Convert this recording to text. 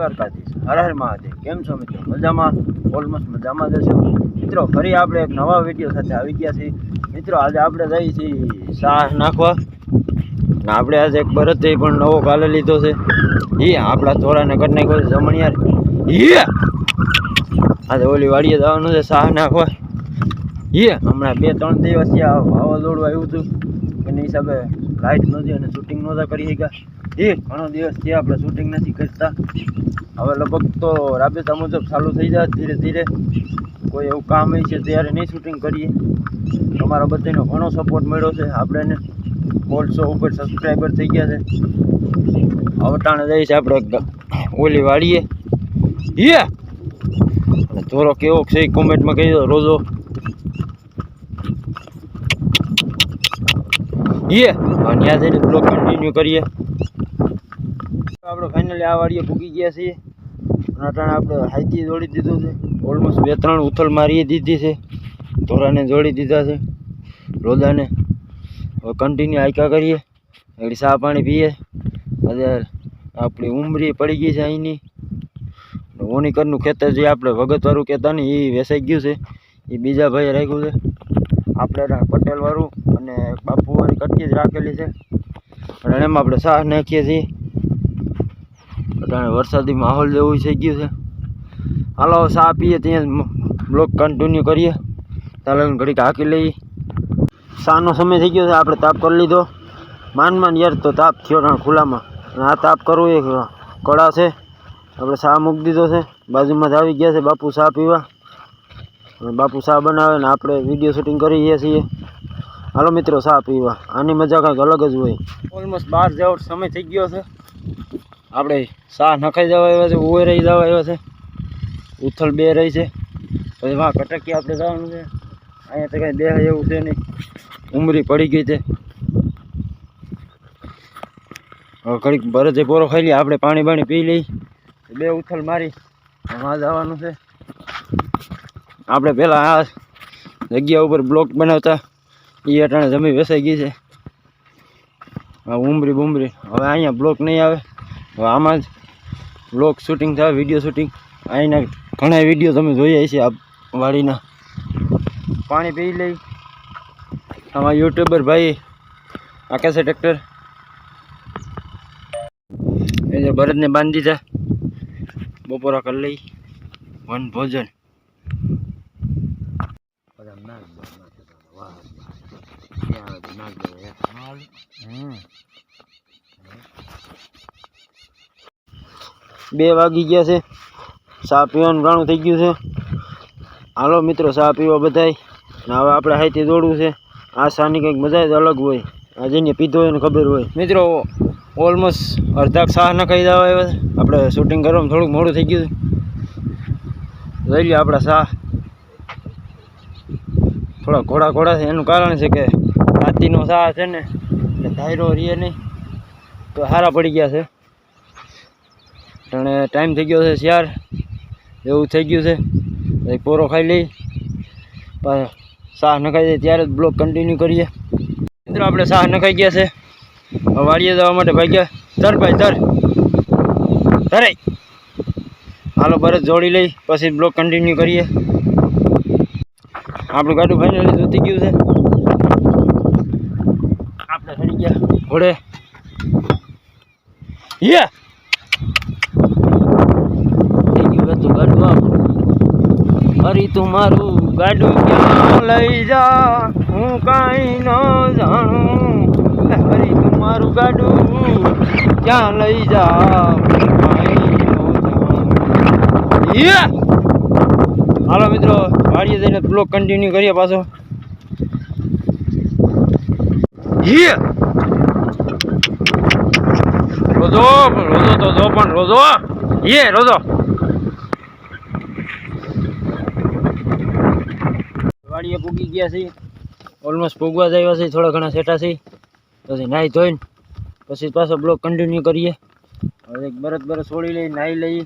દ્વારકાધીશ. હર હર મહાદેવ. કેમ છો મિત્રો? મજામાં? ઓલમોસ્ટ મજામાં જશો મિત્રો, ફરી આપણે એક નવા વીડિયો સાથે આવી ગયા છીએ. મિત્રો, આજે આપણે જઈએ છીએ શાહ નાખવા. ને આપણે આજે એક ભરત પણ નવો કાલે લીધો છે. એ આપણા ચોરાને કરી નાખ્યો છે જમણિયાર. આજે ઓલી વાડીએ જવાનું છે શાહ નાખવા. યે હમણાં બે ત્રણ દિવસ વાવાઝોડું આવ્યું હતું. એના હિસાબે લાઇટ નહોતી અને શૂટિંગ નહોતા કરી શક્યા. એ ઘણો દિવસ થયા આપણે શૂટિંગ નથી કરતા. હવે લગભગ તો રાબેતા મુજબ ચાલુ થઈ જાય ધીરે ધીરે. કોઈ એવું કામ છે ત્યારે નહીં શૂટિંગ કરીએ. તમારા બધાનો ઘણો સપોર્ટ મળ્યો છે. આપણે બોલસો ઉપર સબસ્ક્રાઈબર થઈ ગયા છે. અવટાણે જઈએ છે આપણે ઓલી વાળીએ. યે ધોરો કેવો છે કોમેન્ટમાં કહી દો રોજો. યે ત્યાં જઈને બ્લોગ કન્ટિન્યુ કરીએ. આપણે ફાઇનલી આ વાડીએ પૂગી ગયા છીએ. અટાણે આપણે હાઈથી જોડી દીધું છે. ઓલમોસ્ટ બે ત્રણ ઉથલ મારી દીધી છે. ધોરાને જોડી દીધા છે. રોદાને હવે કન્ટિન્યુ આયકા કરીએ. એટલે ચા પાણી પીએ. અત્યારે આપણી ઉમરી પડી ગઈ છે અહીંની. ઓનીકરનું ખેતર જે આપણે વગતવાળું કહેતા ને એ વેસાઈ ગયું છે. એ બીજા ભાઈએ રાખ્યું છે. આપણે પટેલવાળું અને બાપુવાળી કટકી જ રાખેલી છે. અને એમાં આપણે સાહ નાખીએ છીએ. અટાણે વરસાદી માહોલ જેવું થઈ ગયું છે. હાલો ચા પીએ, ત્યાં બ્લોક કન્ટિન્યુ કરીએ. તાલે ઘડીક હાકી લઈએ. શાનો સમય થઈ ગયો છે, આપણે તાપ કરી લીધો. માન માન યાર, તો તાપ થયો ને ખુલ્લામાં. આ તાપ કરવું એ કળા છે. આપણે ચા મૂકી દીધો છે. બાજુમાં જ આવી ગયા છે, બાપુ ચા પીવા. અને બાપુ ચા બનાવે ને આપણે વીડિયો શૂટિંગ કરીએ છીએ. હાલો, મિત્રો, ચા પીવા. આની મજા કંઈક અલગ જ હોય. ઓલમોસ્ટ બાર જેવો સમય થઈ ગયો છે. આપણે ચા નખાઈ જવા આવ્યા છે, ઉવે રહી જવા આવ્યા છે. ઉથલ બે રહી છે. પછી વાં કટકી આપણે જવાનું છે. અહીંયા તો કંઈ દેહ એવું છે નહીં. ઉમરી પડી ગઈ છે. હવે ઘડીક ભરતે પોરો ખાઈ લઈએ, આપણે પાણી બાણી પી લઈ બે ઉથલ મારી વાં જવાનું છે. આપણે પહેલાં આ જગ્યા ઉપર બ્લોક બનાવતા એ અટાણે જમી વેસાઈ ગઈ છે. ઉમરી બુમરી, હવે અહીંયા બ્લોક નહીં આવે. આમાં જ બ્લોક શૂટિંગ થાય વીડિયો શૂટિંગ અહીંના ઘણા વીડિયો તમે જોઈએ છે આ વાડીના. પાણી પી લઈ. આમાં યુટ્યુબર ભાઈ આકાશે ટ્રેક્ટર એ જે ભરતને બાંધી દીધા બપોરા કરી લઈ. વન ભોજન. બે વાગી ગયા છે. ચા પીવાનું ઘણું થઈ ગયું છે. હાલો મિત્રો, ચા પીવા બધાય. ને હવે આપણે હાઈથી દોડવું છે. આ શાની કંઈક મજા જ અલગ હોય. આ જેને પીધો હોય ને ખબર હોય. મિત્રો ઓલમોસ્ટ અડધા શાહ ન ખાઈ દેવા આવ્યા આપણે શૂટિંગ કરવામાં થોડુંક મોડું થઈ ગયું લઈ લે આપણા શાહ થોડા ઘોડા ઘોડા છે. એનું કારણ છે કે રાતીનો શાહ છે ને ધાયરો રીએ નહીં. તો સારા પડી ગયા છે. અને ટાઈમ થઈ ગયો છે શિયાર એવું થઈ ગયું છે. પોરો ખાઈ લઈ. પાછા શાહ નખાઈ જાય ત્યારે જ બ્લોક કન્ટિન્યુ કરીએ. મિત્રો, આપણે શાહ નખાઈ ગયા છે. વાડીએ જવા માટે ભાગ્યા. ધર ભાઈ, ધર. ધરે હાલો બરત જોડી લઈ, પછી બ્લોક કન્ટિન્યુ કરીએ. આપણું ગાડું ફાઇનલી જતી ગયું છે. આપણે ચડી ગયા ઘોડે. યે થઈ ગયું હતું ગાડું આપણું તું મારું ગાડું ક્યાં લઈ જા? હું કાંઈ ન જાણું. હરી તું મારું ગાડું ક્યાં લઈ જા? હાલો મિત્રો, વાડીએ જઈને બ્લોક કન્ટિન્યુ કરીએ પાછો. રોજો રોજો તો જો પણ રોજો. યે, રોજો. વાડીએ પૂગી ગયા છે ઓલમોસ્ટ પૂગવા જ આવ્યા છે થોડા ઘણા સેટા છે પછી નાહી ધોઈને, પછી પાછો બ્લોક કન્ટિન્યુ કરીએ. હવે બરત બરસ છોડી લઈ, નાહી લઈ.